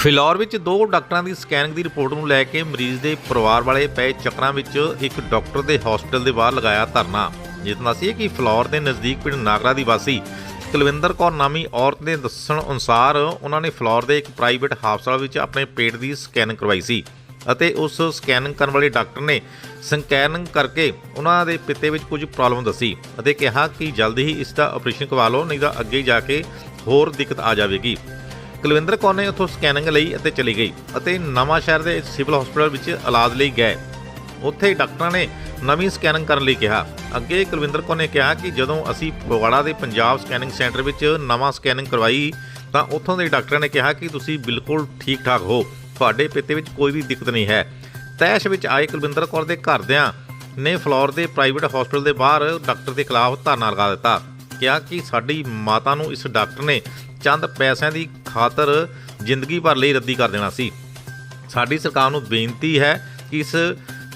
ਫਿਲੌਰ ਵਿੱਚ ਦੋ ਡਾਕਟਰਾਂ ਦੀ ਸਕੈਨਿੰਗ ਦੀ ਰਿਪੋਰਟ ਨੂੰ ਲੈ ਕੇ ਮਰੀਜ਼ ਦੇ ਪਰਿਵਾਰ ਵਾਲੇ ਪਏ ਚੱਕਰਾਂ ਵਿੱਚ ਇੱਕ ਡਾਕਟਰ ਦੇ ਹਸਪਤਾਲ ਦੇ ਬਾਹਰ ਲਗਾਇਆ ਧਰਨਾ। ਜਿਸ ਨਾਲ ਸੀ ਕਿ ਫਿਲੌਰ ਦੇ ਨਜ਼ਦੀਕ ਪਿੰਡ ਨਾਗਰਾ ਦੀ ਵਾਸੀ ਕੁਲਵਿੰਦਰ ਕੌਰ ਨਾਮੀ ਔਰਤ ਦੇ ਦੱਸਣ ਅਨੁਸਾਰ ਉਹਨਾਂ ਨੇ ਫਿਲੌਰ ਦੇ ਇੱਕ ਪ੍ਰਾਈਵੇਟ ਹਸਪਤਾਲ ਵਿੱਚ ਆਪਣੇ ਪੇਟ ਦੀ ਸਕੈਨਿੰਗ ਕਰਵਾਈ ਸੀ ਅਤੇ ਉਸ ਸਕੈਨਿੰਗ ਕਰਨ ਵਾਲੇ ਡਾਕਟਰ ਨੇ ਸਕੈਨਿੰਗ ਕਰਕੇ ਉਹਨਾਂ ਦੇ ਪਿੱਤੇ ਵਿੱਚ ਕੁਝ ਪ੍ਰੋਬਲਮ ਦੱਸੀ ਅਤੇ ਕਿਹਾ ਕਿ ਜਲਦੀ ਹੀ ਇਸ ਦਾ ਆਪਰੇਸ਼ਨ ਕਰਵਾ ਲਓ, ਨਹੀਂ ਤਾਂ ਅੱਗੇ ਜਾ ਕੇ ਹੋਰ ਦਿੱਕਤ ਆ ਜਾਵੇਗੀ। ਕੁਲਵਿੰਦਰ ਕੌਰ ਨੇ ਉੱਥੋਂ ਸਕੈਨਿੰਗ ਲਈ ਅਤੇ ਚਲੀ ਗਈ ਅਤੇ ਨਵਾਂ ਸ਼ਹਿਰ ਦੇ ਸਿਵਲ ਹਸਪਤਾਲ ਵਿੱਚ ਇਲਾਜ ਲਈ ਗਏ। ਉੱਥੇ ਡਾਕਟਰਾਂ ਨੇ ਨਵੀਂ ਸਕੈਨਿੰਗ ਕਰਨ ਲਈ ਕਿਹਾ। ਅੱਗੇ ਕੁਲਵਿੰਦਰ ਕੌਰ ਨੇ ਕਿਹਾ ਕਿ ਜਦੋਂ ਅਸੀਂ ਫਗਵਾੜਾ ਦੇ ਪੰਜਾਬ ਸਕੈਨਿੰਗ ਸੈਂਟਰ ਵਿੱਚ ਨਵਾਂ ਸਕੈਨਿੰਗ ਕਰਵਾਈ, ਤਾਂ ਉੱਥੋਂ ਦੇ ਡਾਕਟਰਾਂ ਨੇ ਕਿਹਾ ਕਿ ਤੁਸੀਂ ਬਿਲਕੁਲ ਠੀਕ ਠਾਕ ਹੋ। ਤੁਹਾਡੇ ਪਿੱਤੇ ਵਿੱਚ ਕੋਈ ਵੀ ਦਿੱਕਤ ਨਹੀਂ ਹੈ। ਤੈਸ਼ ਵਿੱਚ ਆਏ ਕੁਲਵਿੰਦਰ ਕੌਰ ਦੇ ਘਰਦਿਆਂ ਨੇ ਫਲੋਰ ਦੇ ਪ੍ਰਾਈਵੇਟ ਹਸਪਤਾਲ ਦੇ ਬਾਹਰ ਡਾਕਟਰ ਦੇ ਖਿਲਾਫ ਧਰਨਾ ਲਗਾ ਦਿੱਤਾ। ਕਿਹਾ ਕਿ ਸਾਡੀ ਮਾਤਾ ਨੂੰ ਇਸ ਡਾਕਟਰ ਨੇ ਚੰਦ ਪੈਸਿਆਂ ਦੀ ਖਾਤਰ ਜ਼ਿੰਦਗੀ ਭਰ ਲਈ ਰੱਦੀ ਕਰ ਦੇਣਾ ਸੀ। ਸਾਡੀ ਸਰਕਾਰ ਨੂੰ ਬੇਨਤੀ ਹੈ ਕਿ ਇਸ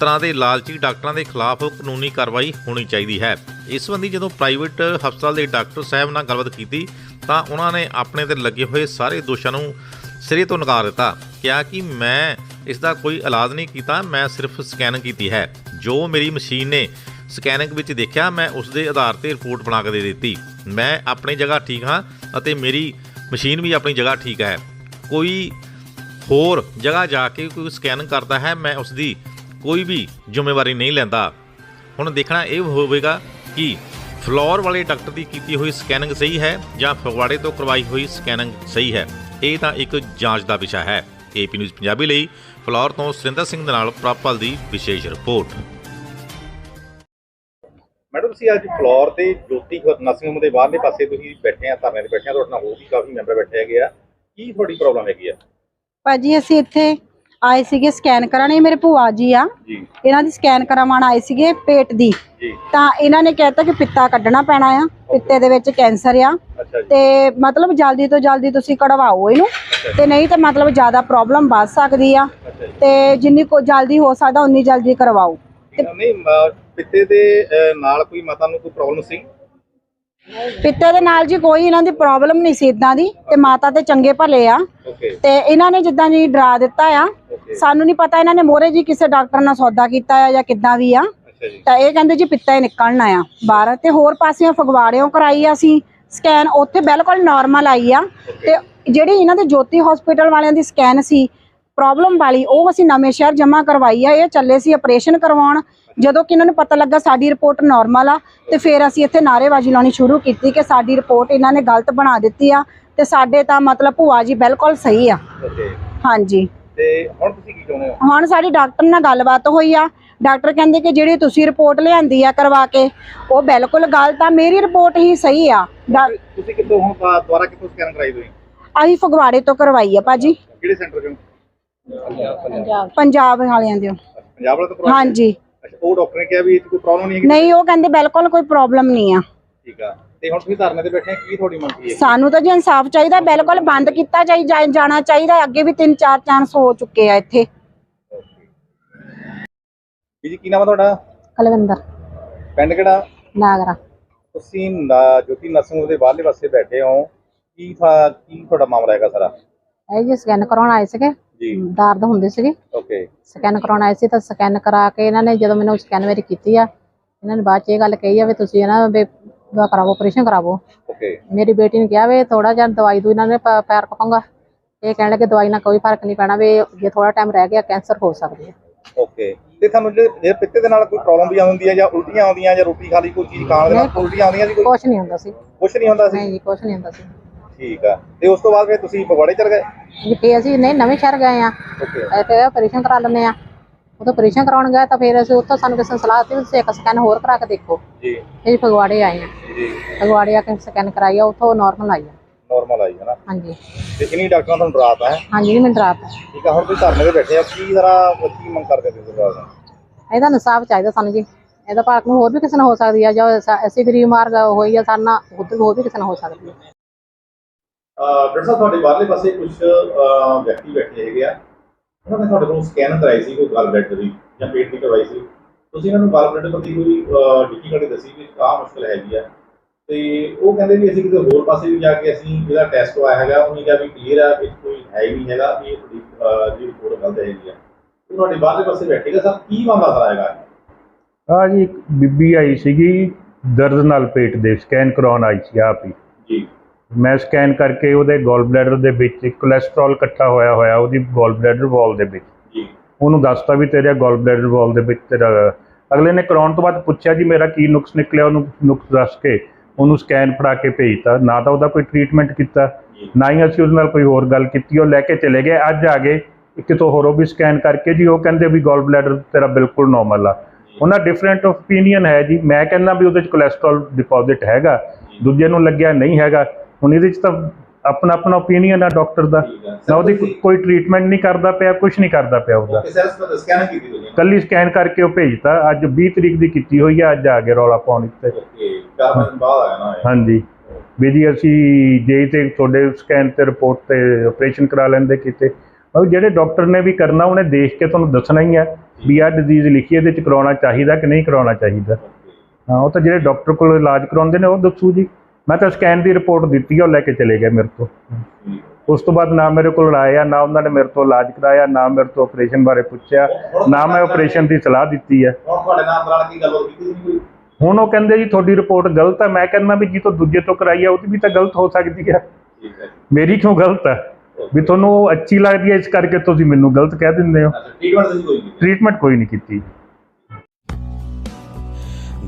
ਤਰ੍ਹਾਂ ਦੇ ਲਾਲਚੀ ਡਾਕਟਰਾਂ ਦੇ ਖਿਲਾਫ ਕਾਨੂੰਨੀ ਕਾਰਵਾਈ ਹੋਣੀ ਚਾਹੀਦੀ ਹੈ। ਇਸ ਸੰਬੰਧੀ ਜਦੋਂ ਪ੍ਰਾਈਵੇਟ ਹਸਪਤਾਲ ਦੇ ਡਾਕਟਰ ਸਾਹਿਬ ਨਾਲ ਗੱਲਬਾਤ ਕੀਤੀ, ਤਾਂ ਉਹਨਾਂ ਨੇ ਆਪਣੇ ਤੇ ਲੱਗੇ ਹੋਏ ਸਾਰੇ ਦੋਸ਼ਾਂ ਨੂੰ ਸਿਰੇ ਤੋਂ ਨਕਾਰ ਦਿੱਤਾ। ਕਿਹਾ ਕਿ ਮੈਂ ਇਸ ਦਾ ਕੋਈ ਇਲਾਜ ਨਹੀਂ ਕੀਤਾ, ਮੈਂ ਸਿਰਫ ਸਕੈਨਿੰਗ ਕੀਤੀ ਹੈ। ਜੋ ਮੇਰੀ ਮਸ਼ੀਨ ਨੇ ਸਕੈਨਿੰਗ ਵਿੱਚ ਦੇਖਿਆ, ਮੈਂ ਉਸ ਦੇ ਆਧਾਰ ਤੇ ਰਿਪੋਰਟ ਬਣਾ ਕੇ ਦੇ ਦਿੱਤੀ। ਮੈਂ ਆਪਣੀ ਜਗ੍ਹਾ ਠੀਕ ਹਾਂ ਅਤੇ ਮੇਰੀ ਮਸ਼ੀਨ ਵੀ ਆਪਣੀ ਜਗ੍ਹਾ ਠੀਕ ਹੈ। ਕੋਈ ਹੋਰ ਜਗ੍ਹਾ ਜਾ ਕੇ ਕੋਈ ਸਕੈਨਿੰਗ ਕਰਦਾ ਹੈ, ਮੈਂ ਉਸ ਦੀ ਕੋਈ ਵੀ ਜ਼ਿੰਮੇਵਾਰੀ ਨਹੀਂ ਲੈਂਦਾ। ਹੁਣ ਦੇਖਣਾ ਇਹ ਹੋਵੇਗਾ ਕਿ ਫਲੋਰ ਵਾਲੇ ਡਾਕਟਰ ਦੀ ਕੀਤੀ ਹੋਈ ਸਕੈਨਿੰਗ ਸਹੀ ਹੈ ਜਾਂ ਫਗਵਾੜੇ ਤੋਂ ਕਰਵਾਈ ਹੋਈ ਸਕੈਨਿੰਗ ਸਹੀ ਹੈ। ਇਹ ਤਾਂ ਇੱਕ ਜਾਂਚ ਦਾ ਵਿਸ਼ਾ ਹੈ। ਏਪੀ ਨਿਊਜ਼ ਪੰਜਾਬੀ ਲਈ ਫਲੋਰ ਤੋਂ ਸੁਰਿੰਦਰ ਸਿੰਘ ਦੇ ਨਾਲ ਪ੍ਰਾਪਲ ਦੀ ਵਿਸ਼ੇਸ਼ ਰਿਪੋਰਟ। ਮੈਡਮ ਤੁਸੀਂ ਅੱਜ ਫਲੋਰ ਤੇ ਜੋਤੀ ਨਰਸਿੰਗ ਹੋਮ ਦੇ ਬਾਹਰਲੇ ਪਾਸੇ ਤੁਸੀਂ ਬੈਠੇ ਆ ਧਰਨੇ ਤੇ ਬੈਠੇ ਆ ਤੁਹਾਡੇ ਨਾਲ ਹੋਰ ਵੀ ਕਾਫੀ ਮੈਂਬਰ ਬੈਠੇ ਹੈਗੇ ਆ। ਕੀ ਤੁਹਾਡੀ ਪ੍ਰੋਬਲਮ ਹੈਗੀ ਆ? ਭਾਜੀ ਅਸੀਂ ਇੱਥੇ ਆਏ ਸੀਗੇ ਸਕੈਨ ਕਰਾਉਣ ਇਹ ਮੇਰੇ ਭੂਆ ਜੀ ਆ। ਜੀ। ਇਹਨਾਂ ਦੀ ਸਕੈਨ ਕਰਵਾਉਣ ਆਏ ਸੀਗੇ ਪੇਟ ਦੀ। ਜੀ। ਤਾਂ ਇਹਨਾਂ ਨੇ ਕਹਿਤਾ ਕਿ ਪਿੱਤਾ ਕੱਢਣਾ ਪੈਣਾ ਆ। ਪਿੱਤੇ ਦੇ ਵਿੱਚ ਕੈਂਸਰ ਆ। ਅੱਛਾ ਜੀ। ਤੇ ਮਤਲਬ ਜਲਦੀ ਤੋਂ ਜਲਦੀ ਤੁਸੀਂ ਕਢਵਾਓ ਇਹਨੂੰ। ਤੇ ਨਹੀਂ ਤਾਂ ਮਤਲਬ ਜ਼ਿਆਦਾ ਪ੍ਰੋਬਲਮ ਵੱਧ ਸਕਦੀ ਆ। ਤੇ ਜਿੰਨੀ ਕੋ ਜਲਦੀ ਹੋ ਸਕਦਾ ਉਨੀ ਜਲਦੀ ਕਰਵਾਓ। ਨਹੀਂ ਪਿੱਤੇ ਦੇ ਅਹ, ਨਾਲ ਕੋਈ ਮਾਤਾ ਨੂੰ ਕੋਈ ਪ੍ਰੋਬਲਮ ਸੀ? ਪਿੱਤੇ ਦੇ ਨਾਲ ਜੀ ਕੋਈ ਇਹਨਾਂ ਦੀ ਪ੍ਰੋਬਲਮ ਨਹੀਂ ਸੀ ਇਦਾਂ ਦੀ ਤੇ ਮਾਤਾ ਤੇ ਚੰਗੇ ਭਲੇ ਆ। ਓਕੇ ਤੇ ਇਹਨਾਂ ਨੇ ਜਿੱਦਾਂ ਜੀ ਡਰਾ ਦਿੱਤਾ ਆ। ਓਕੇ ਸਾਨੂੰ ਨਹੀਂ ਪਤਾ ਇਹਨਾਂ ਨੇ ਮੋਰੇ ਜੀ ਕਿਸੇ ਡਾਕਟਰ ਨਾਲ ਸੌਦਾ ਕੀਤਾ ਆ ਜਾਂ ਕਿੱਦਾਂ ਵੀ ਆ। ਅੱਛਾ ਜੀ। ਤਾਂ ਇਹ ਕਹਿੰਦੇ ਜੀ ਪਿੱਤਾ ਹੀ ਨਿਕਲਣਾ ਆ ਬਾਹਰ। ਤੇ ਹੋਰ ਪਾਸਿਓਂ ਫਗਵਾੜਿਓਂ ਕਰਾਈ ਆ ਅਸੀਂ ਸਕੈਨ ਉੱਥੇ ਬਿਲਕੁਲ ਨਾਰਮਲ ਆਈ ਆ। ਤੇ ਜਿਹੜੀ ਇਹਨਾਂ ਦੇ ਜੋਤੀ ਹਸਪੀਟਲ ਵਾਲਿਆਂ ਦੀ ਸਕੈਨ ਸੀ ਪ੍ਰੋਬਲਮ ਵਾਲੀ ਉਹ ਅਸੀਂ ਨਵੇਂ ਸ਼ਹਿਰ ਜਮ੍ਹਾਂ ਕਰਵਾਈ ਆ ਇਹ ਚੱਲੇ ਸੀ ਆਪਰੇਸ਼ਨ ਕਰਵਾਉਣ। ਜਦੋਂ ਕਿ ਇਹਨਾਂ ਨੂੰ ਪਤਾ ਲੱਗਾ ਸਾਡੀ ਰਿਪੋਰਟ ਨਾਰਮਲ ਆ ਤੇ ਫਿਰ ਅਸੀਂ ਇੱਥੇ ਨਾਅਰੇਬਾਜ਼ੀ ਲਾਉਣੀ ਸ਼ੁਰੂ ਕੀਤੀ ਕਿ ਸਾਡੀ ਰਿਪੋਰਟ ਇਹਨਾਂ ਨੇ ਗਲਤ ਬਣਾ ਦਿੱਤੀ ਆ ਤੇ ਸਾਡੇ ਤਾਂ ਮਤਲਬ ਭੂਆ ਜੀ ਬਿਲਕੁਲ ਸਹੀ ਆ। ਹਾਂਜੀ। ਤੇ ਹੁਣ ਤੁਸੀਂ ਕੀ ਚਾਹੁੰਦੇ ਹੋ? ਹੁਣ ਸਾਡੀ ਡਾਕਟਰ ਨਾਲ ਗੱਲਬਾਤ ਹੋਈ ਆ। ਡਾਕਟਰ ਕਹਿੰਦੇ ਕਿ ਜਿਹੜੀ ਤੁਸੀਂ ਰਿਪੋਰਟ ਲਿਆਂਦੀ ਆ ਕਰਵਾ ਕੇ ਉਹ ਬਿਲਕੁਲ ਗਲਤ ਆ ਮੇਰੀ ਰਿਪੋਰਟ ਹੀ ਸਹੀ ਆ। ਤੁਸੀਂ ਕਿੱਥੋਂ ਹੁਣ ਦੁਬਾਰਾ ਕਿੱਥੋਂ ਸਕੈਨ ਕਰਾਈ ਤੁਸੀਂ? ਅਸੀਂ ਫਗਵਾੜੇ ਤੋਂ ਕਰਵਾਈ ਆ ਭਾਜੀ। ਕਿਹੜੇ ਸੈਂਟਰ ਚੋਂ? ਪੰਜਾਬ ਵਾਲਿਆਂ ਦੇ? ਪੰਜਾਬ। ਵਾਲਾ ਤੋਂ ਹਾਂਜੀ। ਅੱਛਾ ਉਹ ਡਾਕਟਰ ਨੇ ਕਿਹਾ ਵੀ ਇਹ 'ਚ ਕੋਈ ਪ੍ਰੋਬਲਮ ਨਹੀਂ ਹੈਗੀ? ਨਹੀਂ ਉਹ ਕਹਿੰਦੇ ਬਿਲਕੁਲ ਕੋਈ ਪ੍ਰੋਬਲਮ ਨਹੀਂ ਆ। ਠੀਕ ਆ। ਤੇ ਹੁਣ ਤੁਸੀਂ ਧਰਨੇ ਤੇ ਬੈਠੇ ਆ ਕੀ ਤੁਹਾਡੀ ਮੰਗ ਕੀ ਹੈ? ਸਾਨੂੰ ਤਾਂ ਜੀ ਇਨਸਾਫ ਚਾਹੀਦਾ ਬਿਲਕੁਲ ਬੰਦ ਕੀਤਾ ਚਾਹੀ ਜਾ- ਜਾਣਾ ਚਾਹੀਦਾ। ਅੱਗੇ ਵੀ ਤਿੰਨ ਚਾਰ ਚਾਂਸ ਹੋ ਚੁੱਕੇ ਆ ਇੱਥੇ। ਜੀ ਜੀ ਕੀ ਨਾਮ ਆ ਤੁਹਾਡਾ? ਕਲਵਿੰਦਰ। ਪਿੰਡ ਕਿਹੜਾ? ਨਾਗਰਾ। ਤੁਸੀਂ ਨਾ- ਜੋਤੀ ਨਰਸਿੰਗ ਹੋਮ ਦੇ ਬਾਹਰਲੇ ਪਾਸੇ ਬੈਠੇ ਹੋ ਕੀ ਥਾ- ਕੀ ਤੁਹਾਡਾ ਮਾਮਲਾ ਹੈਗਾ ਸਾਰਾ? ਇਹ ਜੀ ਸਕੈਨ ਕਰਾਉਣ ਆਏ ਸੀਗੇ। ਜੀ। ਦਰਦ ਹੁੰਦੇ ਸੀਗੇ। ਓਕੇ ਸਕੈਨ ਕਰਾਉਣ ਆਏ ਸੀ ਤਾਂ ਸਕੈਨ ਕਰਾ ਕੇ ਇਹਨਾਂ ਨੇ ਜਦੋਂ ਮੈਨੂੰ ਸਕੈਨ ਮੇਰੀ ਕੀਤੀ ਆ ਇਹਨਾਂ ਨੇ ਬਾਅਦ ਚ ਇਹ ਗੱਲ ਕਹੀ ਆ ਵੀ ਤੁਸੀਂ ਇਹਨਾਂ ਵੀ ਦਾ ਕਰਾਵੋ ਆਪਰੇਸ਼ਨ ਕਰਾਵੋ। ਓਕੇ ਮੇਰੀ ਬੇਟੀ ਨੇ ਕਿਹਾ ਵੀ ਥੋੜਾ ਜਿਹਾ ਦਵਾਈ ਦੂ ਇਹਨਾਂ ਨੇ ਪ- ਪੈਰ ਕਪਾਂਗਾ ਇਹ ਕਹਿਣ ਲੱਗੇ ਦਵਾਈ ਨਾਲ ਕੋਈ ਫ਼ਰਕ ਨਹੀਂ ਪੈਣਾ ਵੀ ਜੇ ਥੋੜਾ ਟਾਈਮ ਰਹਿ ਗਿਆ ਕੈਂਸਰ ਹੋ ਸਕਦੀ ਹੈ। ਓਕੇ ਤੇ ਤੁਹਾਨੂੰ ਜੇ ਜੇ ਪਿੱਤੇ ਦੇ ਨਾਲ ਕੋਈ ਪ੍ਰੋਬਲਮ ਵੀ ਆਉਂਦੀ ਹੈ ਜਾਂ ਉਲਟੀਆਂ ਆਉਂਦੀਆਂ ਜਾਂ ਰੋਟੀ ਖਾ ਲਈ ਕੋਈ ਚੀਜ਼ ਖਾਣ ਦੇ ਨਾਲ ਉਲਟੀਆਂ ਆਉਂਦੀਆਂ ਸੀ ਕੋਈ? ਕੁਛ ਨਹੀਂ ਹੁੰਦਾ ਸੀ। ਕੁਝ ਨਹੀਂ ਹੁੰਦਾ ਸੀ? ਨਹੀਂ ਜੀ ਕੁਛ ਨਹੀਂ ਹੁੰਦਾ ਸੀ। ਠੀਕ ਆ। ਤੇ ਉਸ ਤੋਂ ਬਾਅਦ ਫਿਰ ਤੁਸੀਂ ਪਗਵਾੜੇ ਚਲ ਗਏ? ਜੀ ਫੇਰ ਅਸੀਂ ਨਹੀਂ ਨਵੇਂ ਸ਼ਹਿਰ ਗਏ ਆ। ਓਕੇ ਫਿਰ ਆਪਰੇਸ਼ਨ ਕਰਾ ਲੈਂਦੇ ਆ। ਉਦੋਂ ਆਪਰੇਸ਼ਨ ਕਰਾਉਣ ਗਏ ਤਾਂ ਫਿਰ ਅਸੀਂ ਉੱਥੋਂ ਸਾਨੂੰ ਕਿਸੇ ਸਲਾਹ ਦਿੱਤੀ ਤੁਸੀਂ ਇੱਕ ਸਕੈਨ ਹੋਰ ਕਰਾ ਕੇ ਦੇਖੋ। ਜੀ। ਇਹ ਫਗਵਾੜੇ ਆਏ ਆ। ਜੀ। ਫਗਵਾੜੇ ਆ ਕੇ ਸਕੈਨ ਕਰਾਈ ਆ ਉੱਥੋਂ ਨਾਰਮਲ ਆਈ ਆ। ਨਾਰਮਲ ਆਈ ਹੈ ਨਾ? ਹਾਂਜੀ। ਤੇ ਕਿੰਨੀ ਡਾਕਟਰਾਂ ਤੁਹਾਨੂੰ ਡਰਾਤਾ ਹੈ ਹਾਂਜੀ ਮੈਨੂੰ ਰਾਤ ਠੀਕ ਆ ਹੁਣ ਤੁਸੀਂ ਧਰਨੇ ਤੇ ਬੈਠੇ ਆ ਕੀ ਜ਼ਰਾ ਕੀ ਮੰਗ ਕਰਦੇ ਤੁਸੀਂ ਸਰਕਾਰ ਤੋਂ ਇਹਦਾ ਇਨਸਾਫ ਚਾਹੀਦਾ ਸਾਨੂੰ ਜੀ। ਇਹਦਾ ਭਾਰਤ ਨੂੰ ਹੋਰ ਵੀ ਕਿਸੇ ਨਾਲ ਹੋ ਸਕਦੀ ਆ ਜਾਂ ਅਸੀਂ ਗਰੀਬ ਮਾਰਗ ਹੋਈ ਆ ਸਾਡੇ ਨਾਲ ਉਧਰ ਹੋਰ ਵੀ ਕਿਸੇ ਨਾਲ ਹੋ ਸਕਦੀ ਹੈ ਡਾਕਟਰ ਸਾਹਿਬ, ਤੁਹਾਡੇ ਬਾਹਰਲੇ ਪਾਸੇ ਕੁਝ ਵਿਅਕਤੀ ਬੈਠੇ ਹੈਗੇ ਆ। ਉਹਨਾਂ ਨੇ ਤੁਹਾਡੇ ਕੋਲ ਸਕੈਨ ਕਰਾਈ ਸੀ, ਕੋਈ ਗਲ ਬੈਡ ਦੀ ਜਾਂ ਪੇਟ ਦੀ ਕਰਵਾਈ ਸੀ। ਤੁਸੀਂ ਇਹਨਾਂ ਨੂੰ ਗਲ ਬੈਡ ਪ੍ਰਤੀ ਕੋਈ ਡਿਫੀਕਲਟੀ ਦੱਸੀ ਵੀ ਕਾਹ ਮੁਸ਼ਕਲ ਹੈਗੀ ਆ। ਤੇ ਉਹ ਕਹਿੰਦੇ ਵੀ ਅਸੀਂ ਕਿਤੇ ਹੋਰ ਪਾਸੇ ਵੀ ਜਾ ਕੇ ਅਸੀਂ ਜਿਹੜਾ ਟੈਸਟ ਹੋਇਆ ਹੈਗਾ, ਉਹਨੇ ਕਿਹਾ ਵੀ ਕਲੀਅਰ ਆ ਵੀ ਕੋਈ ਹੈ ਹੀ ਨਹੀਂ ਹੈਗਾ, ਵੀ ਇਹ ਤੁਹਾਡੀ ਜਿਹੜੀ ਰਿਪੋਰਟ ਗਲਤ ਹੈਗੀ ਆ। ਤੁਹਾਡੇ ਬਾਹਰਲੇ ਪਾਸੇ ਬੈਠੇਗਾ ਸਰ, ਕੀ ਮਾਮਲਾ ਸਾਰਾ ਹੈਗਾ? ਆ ਜੀ ਇੱਕ ਬੀਬੀ ਆਈ ਸੀਗੀ, ਦਰਦ ਨਾਲ ਪੇਟ ਦੇ ਸਕੈਨ ਕਰਾਉਣ ਆਈ ਸੀ ਆਪ ਹੀ। ਮੈਂ ਸਕੈਨ ਕਰਕੇ ਉਹਦੇ ਗੋਲ ਬਲੈਡਰ ਦੇ ਵਿੱਚ ਕੋਲੇਸਟ੍ਰੋਲ ਇਕੱਠਾ ਹੋਇਆ ਹੋਇਆ ਉਹਦੀ ਗੋਲ ਬਲੈਡਰ ਵਾਲ ਦੇ ਵਿੱਚ। ਜੀ। ਉਹਨੂੰ ਦੱਸਤਾ ਵੀ ਤੇਰੇ ਗੋਲ ਬਲੈਡਰ ਵਾਲ ਦੇ ਵਿੱਚ ਤੇਰਾ ਅਗਲੇ ਨੇ ਕਰਾਉਣ ਤੋਂ ਬਾਅਦ ਪੁੱਛਿਆ ਜੀ ਮੇਰਾ ਕੀ ਨੁਕਸ ਨਿਕਲਿਆ ਉਹਨੂੰ ਨੁਕਸ ਦੱਸ ਕੇ ਉਹਨੂੰ ਸਕੈਨ ਫੜਾ ਕੇ ਭੇਜਤਾ। ਨਾ ਤਾਂ ਉਹਦਾ ਕੋਈ ਟ੍ਰੀਟਮੈਂਟ ਕੀਤਾ ਨਾ ਹੀ ਅਸੀਂ ਉਹਦੇ ਨਾਲ ਕੋਈ ਹੋਰ ਗੱਲ ਕੀਤੀ ਉਹ ਲੈ ਕੇ ਚਲੇ ਗਏ। ਅੱਜ ਆ ਗਏ ਕਿਤੋਂ ਹੋਰੋਂ ਵੀ ਸਕੈਨ ਕਰਕੇ ਜੀ ਉਹ ਕਹਿੰਦੇ ਵੀ ਗੋਲ ਬਲੈਡਰ ਤੇਰਾ ਬਿਲਕੁਲ ਨਾਰਮਲ ਆ। ਉਹਨਾਂ ਡਿਫਰੈਂਟ ਓਪੀਨੀਅਨ ਹੈ ਜੀ। ਮੈਂ ਕਹਿੰਦਾ ਵੀ ਉਹਦੇ ਚ ਕੋਲੇਸਟ੍ਰੋਲ ਡਿਪੋਜ਼ਿਟ ਹੈਗਾ ਦੂਜੇ ਨੂੰ ਲੱਗਿਆ ਨਹੀਂ ਹੈਗਾ। ਹੁਣ ਇਹਦੇ ਚ ਤਾਂ ਆਪਣਾ ਆਪਣਾ ਓਪੀਨੀਅਨ ਆ ਡਾਕਟਰ ਦਾ। ਨਾ ਉਹਦੀ ਕੋਈ ਟ੍ਰੀਟਮੈਂਟ ਨਹੀਂ ਕਰਦਾ ਪਿਆ ਕੁਝ ਨਹੀਂ ਕਰਦਾ ਪਿਆ ਉਹਦਾ। ਕੱਲੀ ਸਕੈਨ ਕਰਕੇ ਉਹ ਭੇਜਤਾ। ਅੱਜ 20 ਤਰੀਕ ਦੀ ਕੀਤੀ ਹੋਈ ਹੈ ਅੱਜ ਆ ਕੇ ਰੌਲਾ ਪਾਉਣ ਇਹ। ਹਾਂਜੀ। ਵੀ ਜੀ ਅਸੀਂ ਜੇ ਤੇ ਤੁਹਾਡੇ ਸਕੈਨ ਤੇ ਰਿਪੋਰਟ ਤੇ ਆਪਰੇਸ਼ਨ ਕਰਾ ਲੈਂਦੇ ਕਿਤੇ। ਉਹ ਜਿਹੜੇ ਡਾਕਟਰ ਨੇ ਵੀ ਕਰਨਾ ਉਹਨੇ ਦੇਖ ਕੇ ਤੁਹਾਨੂੰ ਦੱਸਣਾ ਹੀ ਹੈ ਵੀ ਆਹ ਡਿਜ਼ੀਜ਼ ਲਿਖੀ ਇਹਦੇ ਚ ਕਰਾਉਣਾ ਚਾਹੀਦਾ ਕਿ ਨਹੀਂ ਕਰਾਉਣਾ ਚਾਹੀਦਾ। ਹਾਂ ਉਹ ਤਾਂ ਜਿਹੜੇ ਡਾਕਟਰ ਕੋਲ ਇਲਾਜ ਕਰਾਉਂਦੇ ਨੇ ਉਹ ਦੱਸੂ ਜੀ। ਮੈਂ ਤਾਂ ਸਕੈਨ ਦੀ ਰਿਪੋਰਟ ਦਿੱਤੀ ਉਹ ਲੈ ਕੇ ਚਲੇ ਗਏ ਮੇਰੇ ਤੋਂ। ਉਸ ਤੋਂ ਬਾਅਦ ਨਾ ਮੇਰੇ ਕੋਲ ਆਇਆ ਨਾ ਉਹਨਾਂ ਨੇ ਮੇਰੇ ਤੋਂ ਇਲਾਜ ਕਰਾਇਆ ਨਾ ਮੇਰੇ ਤੋਂ ਆਪਰੇਸ਼ਨ ਬਾਰੇ ਪੁੱਛਿਆ ਨਾ ਮੈਂ ਆਪਰੇਸ਼ਨ ਦੀ ਸਲਾਹ ਦਿੱਤੀ ਹੈ ਹੁਣ ਤੁਹਾਡੇ ਨਾਲ ਕੀ ਉਹ ਕਹਿੰਦੇ ਜੀ ਤੁਹਾਡੀ ਰਿਪੋਰਟ ਗਲਤ ਹੈ ਮੈਂ ਕਹਿੰਦਾ ਵੀ ਜੀ ਤੋਂ ਦੂਜੇ ਤੋਂ ਕਰਾਈ ਹੈ ਉਹਦੀ ਵੀ ਤਾਂ ਗਲਤ ਹੋ ਸਕਦੀ ਹੈ ਮੇਰੀ ਕਿਉਂ ਗਲਤ ਹੈ ਵੀ ਤੁਹਾਨੂੰ ਉਹ ਅੱਛੀ ਲੱਗਦੀ ਹੈ ਇਸ ਕਰਕੇ ਤੁਸੀਂ ਮੈਨੂੰ ਗਲਤ ਕਹਿ ਦਿੰਦੇ ਹੋ। ਟ੍ਰੀਟਮੈਂਟ ਕੋਈ ਨਹੀਂ ਕੀਤੀ।